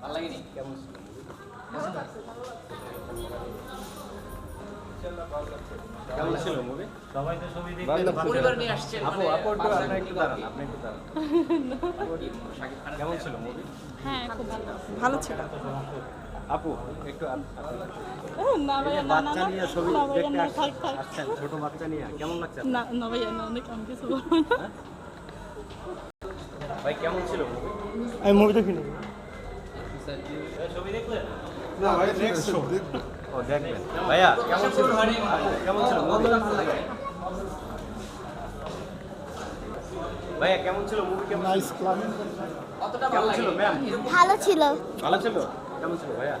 ভালো লাগেনি কেমন ছিল? কেমন ছিল মুভি সবাই তো ছবি ভালো পরিবার নিয়ে আসছেন আপু আপু একটু আপনি একটু দাঁড়ান আপনি একটু দাঁড়ান। কেমন ছিল মুভি হ্যাঁ খুব ভালো ভালো ছিল। আপু একটু না ভাইয়া না না বাচ্চা নিয়ে ছবি দেখতে না আস- থাক থাক। আসছেন ছোট বাচ্চা নিয়ে। কেমন লাগছে না না ভাইয়া না অনেক আমি কিছু ভাই কেমন ছিল মুভি আমি মুভি দেখিনি। ছবি দেখলে ও দেখবেন ভাইয়া কেমন ছিল আপু, কেমন ছিল মুভি ভাইয়া কেমন ছিল মুভি কেমন ছিল? কতটা ভালো কেমন ছিল লাগে ম্যাম ভালো ছিল। ভালো ছিল? কেমন ছিল ভাইয়া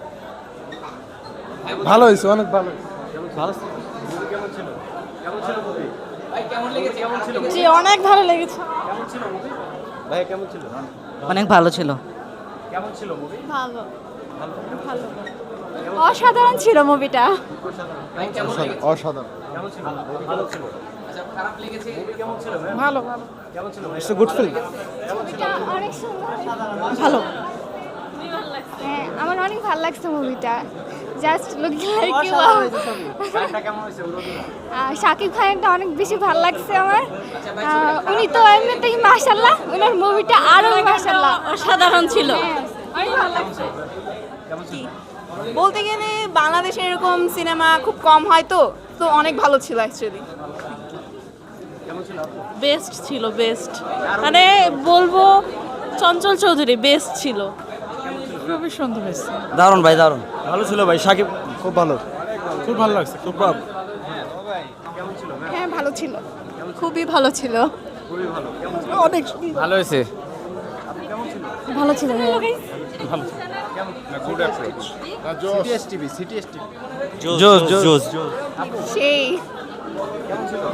ভালো হয়েছে অনেক ভালো ভালো মুভি কেমন ছিল কেমন ছিল মুভি ভাই কেমন লেগেছে? কেমন ছিল জি অনেক ভালো লেগেছে। কেমন ছিল মুভি ভাইয়া কেমন ছিল অনেক ভালো ছিল। কেমন ছিল মুভি ভালো। ভালো? ভালো। অসাধারণ ছিল মুভিটা ভাই অসাধারণ কেমন ছিল? ভালো ছিল। আচ্ছা খারাপ লেগেছে? মুভি কেমন ছিল ম্যাম ভালো। ইটস গুড ফিল্ম ভালো। হ্যাঁ আমার অনেক ভালো লাগছে মুভিটা just look like you Shakib খানেরটা অনেক বেশি ভালো লাগছে আমার। উনি তো এমনিতেই মাশাল্লাহ ওনার মুভিটা আরও মাশাল্লাহ অসাধারণ ছিল। হ্যাঁ অনেক ভালো লাগছে। বলতে গেলে বাংলাদেশে এরকম সিনেমা খুব কম হয় তো তো অনেক ভালো ছিল অ্যাকচুয়ালি বেস্ট ছিল? বেস্ট মানে বলব চঞ্চল চৌধুরী বেস্ট ছিল। খুবই সুন্দর হয়েছে। দারুণ ভাই দারুণ। ভালো ছিল ভাই সাকিব খুব ভালো। খুব ভালো লাগছে খুব কেমন হ্যাঁ ভালো ছিল। খুবই ভালো ছিল। খুবই ভালো অনেক ভালো হয়েছে আপু কেমন ছিল। ভালো ছিল সিটিএস টিভি সিটিএস টিভি জোস জোস সেই। কেমন ছিল?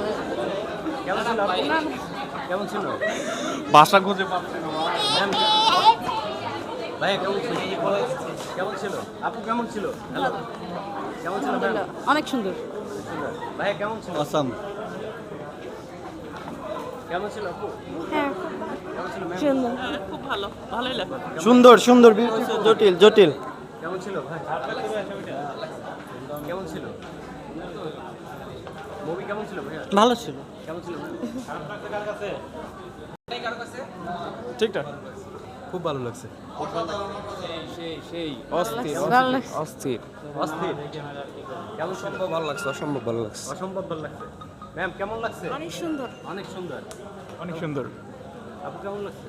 কেমন ছিল? আপু কেমন ছিল? বাসা খুঁজে পাচ্ছে ভাইয়া কেমন ছিল? কেমন ছিল? আপু কেমন ছিল? হ্যালো কেমন ছিল অনেক সুন্দর। ভাইয়া কেমন ছিল? আসাম কেমন ছিল আপু? হ্যাঁ কেমন ছিল ম্যাম সুন্দর। খুব ভালো ভালোই লাগে সুন্দর সুন্দর জটিল জটিল। কেমন ছিল ভাই? কেমন ছিল? মুভি কেমন ছিল ভাইয়া? ভালো ছিল। কেমন ছিল ঠিকঠাক। খুব ভালো লাগছে। অস্থির অস্থির কেমন সম্ভব ভালো লাগছে অসম্ভব ভালো লাগছে। অসম্ভব ভালো লাগছে। ম্যাম কেমন লাগছে? অনেক সুন্দর। অনেক সুন্দর। অনেক সুন্দর। আপু কেমন লাগছে?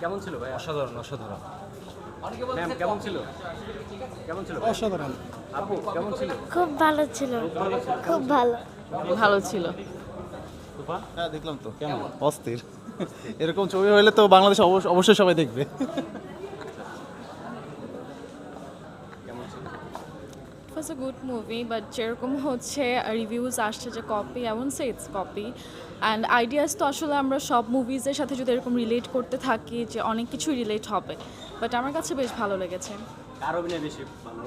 কেমন ছিল ভাই অসাধারণ অসাধারণ। ম্যাম কেমন ছিল? কেমন ছিল অসাধারণ। আপু কেমন ছিল? খুব ভালো ছিল। খুব ভালো ভালো। ছিল। হ্যাঁ দেখলাম তো। কেমন? অস্থির। এরকম ছবি হলে তো বাংলাদেশ অবশ্য- অবশ্যই সবাই দেখবে। was a good movie, but যেরকম হচ্ছে রিভিউজ আসছে যে কপি এমন সে ইটস কপি অ্যান্ড আইডিয়াস তো আসলে আমরা সব মুভিজের সাথে যদি এরকম রিলেট করতে থাকি যে অনেক কিছুই রিলেট হবে বাট আমার কাছে বেশ ভালো লেগেছে। কার অভিনয় বেশি ভালো?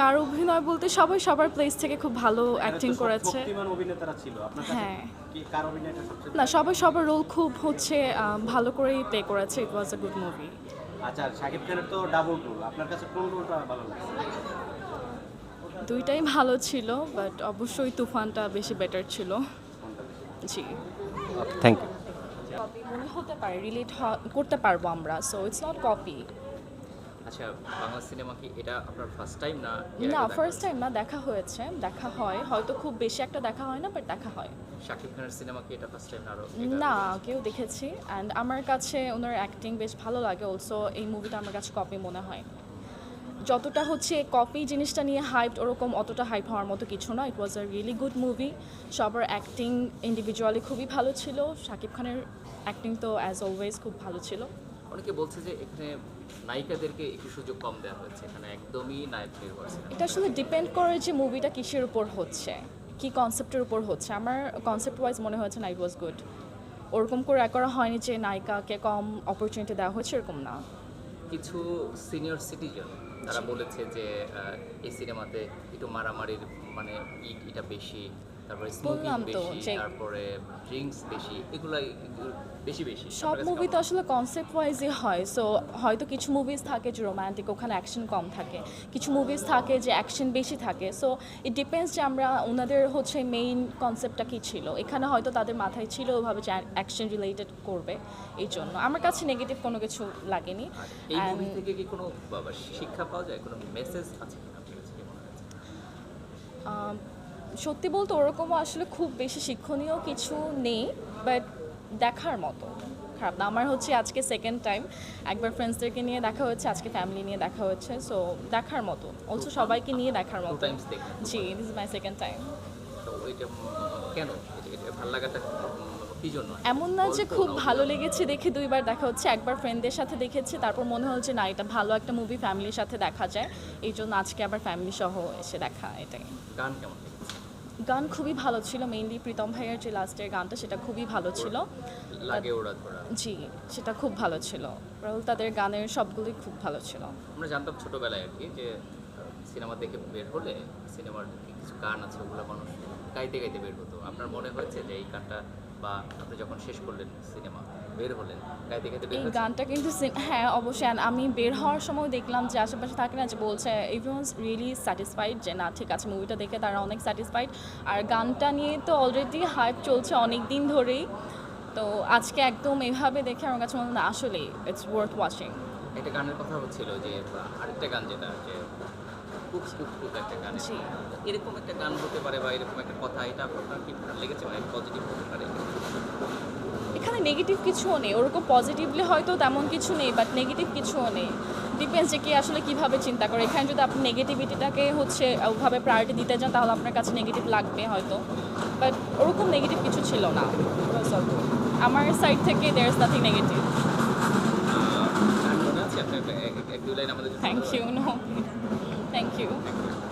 কার অভিনয় বলতে সবাই সবার প্লেস থেকে খুব ভালো অ্যাক্টিং করেছে। শক্তিমান অভিনেতারা ছিল। আপনার কাছে হ্যাঁ। না সবাই সবার রোল খুব হচ্ছে ভালো করেই প্লে করেছে। ইট ওয়াজ আ গুড মুভি আচ্ছা শাকিব খানের তো ডাবল রোল আপনার কাছে কোন রোলটা ভালো দুইটাই ভালো ছিল বাট অবশ্যই তুফানটা বেশি বেটার ছিল। জি। থ্যাংক ইউ কপি মনে হতে পারে রিলেট করতে পারব আমরা। সো ইটস নট কপি আচ্ছা বাংলা সিনেমা কি এটা আপনার ফার্স্ট টাইম না না ফার্স্ট টাইম না দেখা হয়েছে দেখা হয়। হয়তো খুব বেশি একটা দেখা হয় না বাট দেখা হয়। শাকিব খানের সিনেমা কি এটা ফার্স্ট টাইম আরও না কেউ দেখেছি। অ্যান্ড আমার কাছে ওনার অ্যাক্টিং বেশ ভালো লাগে অলসো এই মুভিটা আমার কাছে কপি মনে হয়। যতটা হচ্ছে কপি জিনিসটা নিয়ে হাইপ ওরকম অতটা হাইপ হওয়ার মতো কিছু না। It was a really good movie সবার অ্যাক্টিং ইন্ডিভিজুয়ালি খুবই ভালো ছিল। শাকিব খানের অ্যাক্টিং তো অ্যাজ অলওয়েজ খুব ভালো ছিল। অনেকে বলছে যে এখানে নায়িকাদেরকে একটু সুযোগ কম দেওয়া হয়েছে এখানে একদমই নায়ক নির্ভর এটা আসলে ডিপেন্ড করে যে মুভিটা কিসের উপর হচ্ছে কি কনসেপ্টের উপর হচ্ছে। আমার কনসেপ্ট ওয়াইজ মনে হয়েছে না ইট ওয়াজ গুড ওরকম করে করা হয়নি যে নায়িকাকে কম অপরচুনিটি দেওয়া হচ্ছে এরকম না। কিছু সিনিয়র সিটিজেন তারা বলেছে যে এই সিনেমাতে একটু মারামারির মানে ই- এটা বেশি তারপরে স্মোকিং বেশি তারপরে ড্রিঙ্কস বেশি এগুলো বেশি বেশি সব মুভি তো আসলে কনসেপ্ট ওয়াইজই হয় সো হয়তো কিছু মুভিজ থাকে যে রোমান্টিক ওখানে অ্যাকশন কম থাকে কিছু মুভিজ থাকে যে অ্যাকশন বেশি থাকে সো ইট ডিপেন্ডস যে আমরা ওনাদের হচ্ছে মেইন কনসেপ্টটা কী ছিল এখানে হয়তো তাদের মাথায় ছিল ওভাবে যে অ্যাকশন রিলেটেড করবে এই জন্য। আমার কাছে নেগেটিভ কোনো কিছু লাগেনি এই মুভি থেকে কি কোনো শিক্ষা পাওয়া যায়? কোনো মেসেজ আছে কিনা আপনার কাছে সত্যি বলতে ওরকমও আসলে খুব বেশি শিক্ষণীয় কিছু নেই বাট দেখার মতো খারাপ না। আমার হচ্ছে আজকে সেকেন্ড টাইম একবার ফ্রেন্ডসদেরকে নিয়ে দেখা হচ্ছে আজকে ফ্যামিলি নিয়ে দেখা হচ্ছে সো দেখার মতো। অলসো সবাইকে নিয়ে দেখার মতো। জি this is my second time কেন? ভালো লাগাটা এমন না যে খুব ভালো লেগেছে দেখে দুইবার দেখা হচ্ছে একবার ফ্রেন্ডদের সাথে দেখেছি তারপর মনে হচ্ছে না এটা ভালো একটা মুভি ফ্যামিলির সাথে দেখা যায়। এই জন্য আজকে আবার ফ্যামিলি সহ এসে দেখা এটাই। গান কেমন গান খুবই ভালো ছিল মেইনলি প্রীতম ভাইয়ের যে লাস্টের গানটা সেটা খুবই ভালো ছিল। জি সেটা খুব ভালো ছিল। রাহুল তাদের গানের সবগুলোই খুব ভালো ছিল। আমরা জানতাম ছোটবেলায় আর কি যে সিনেমা দেখে বের হলে সিনেমার কিছু গান আছে ওগুলো মানুষ গাইতে গাইতে বের হতো। আপনার মনে হয়েছে যে এই গানটা বা আপনি যখন শেষ করলেন সিনেমা বের হলেন গাইতে গাইতে এই গানটা কিন্তু হ্যাঁ অবশ্যই। আমি বের হওয়ার সময় দেখলাম যে আশেপাশে থাকে না যে বলছে এভরিওয়ানস রিয়েলি স্যাটিসফাইড যে না ঠিক আছে মুভিটা দেখে তারা অনেক স্যাটিসফাইড আর গানটা নিয়ে তো অলরেডি হাইপ চলছে অনেক দিন ধরেই। তো আজকে একদম এভাবে দেখে আমার কাছে মনে হয় আসলে ইটস ওয়ার্থ ওয়াচিং একটা গানের কথা হচ্ছিল যে আরেকটা গান যেটা যে কুক একটা গান এরকম একটা গান হতে পারে বা এরকম একটা কথা এটা আপনার কি ভালো লেগেছে মানে পজিটিভ হতে পারে? এখানে নেগেটিভ কিছুও নেই। ওরকম পজিটিভলি হয়তো তেমন কিছু নেই বাট নেগেটিভ কিছুও নেই। ডিপেন্ডস যে কে আসলে কীভাবে চিন্তা করে। এখানে যদি আপনি নেগেটিভিটিটাকে হচ্ছে ওভাবে প্রায়োরিটি দিতে যান তাহলে আপনার কাছে নেগেটিভ লাগবে হয়তো। বাট ওরকম নেগেটিভ কিছু ছিল না। আমার সাইড থেকে there is nothing negative thank you no きよ。